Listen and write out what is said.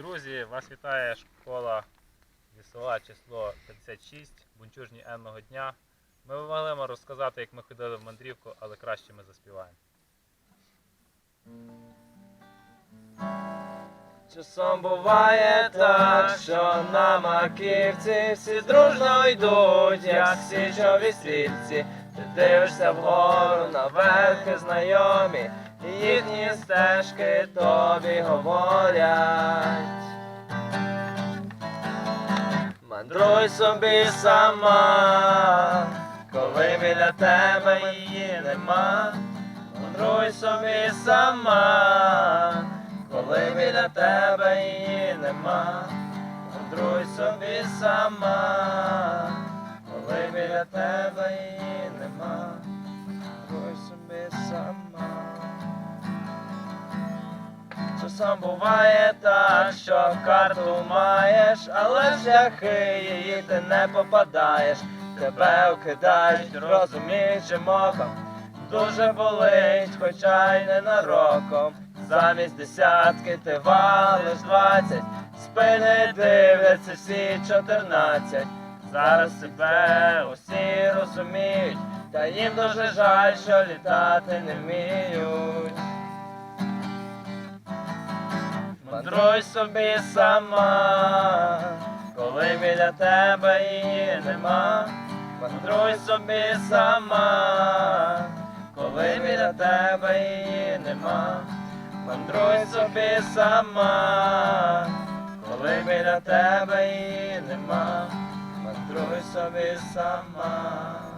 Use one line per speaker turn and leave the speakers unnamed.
Друзі, вас вітає школа зі число 56, бунчужні енного дня. Ми могли вам розказати, як ми ходили в мандрівку, але краще ми заспіваємо.
Часом буває так, що на маківці всі дружно йдуть, як січові стрільці. Ти дивишся вгору на верхи знайомі, їхні стежки тобі говорять. Мандруй собі сама, коли біля тебе її нема. Мандруй собі сама, коли біля тебе її нема. Мандруй собі сама, коли біля тебе її нема. Мандруй собі сама. Часом буває так, що карту маєш, але в шляхи її ти не попадаєш. Тебе вкидають, розуміючим оком. Дуже болить, хоча й ненароком. Замість десятки ти валиш двадцять, спини дивляться всі чотирнадцять. Зараз тебе усі розуміють, та їм дуже жаль, що літати не вміють. Мандруй собі сама, коли біля тебе її нема. Мандруй собі сама, коли біля тебе її нема. Мандруй собі сама, коли біля тебе її нема. Мандруй собі сама.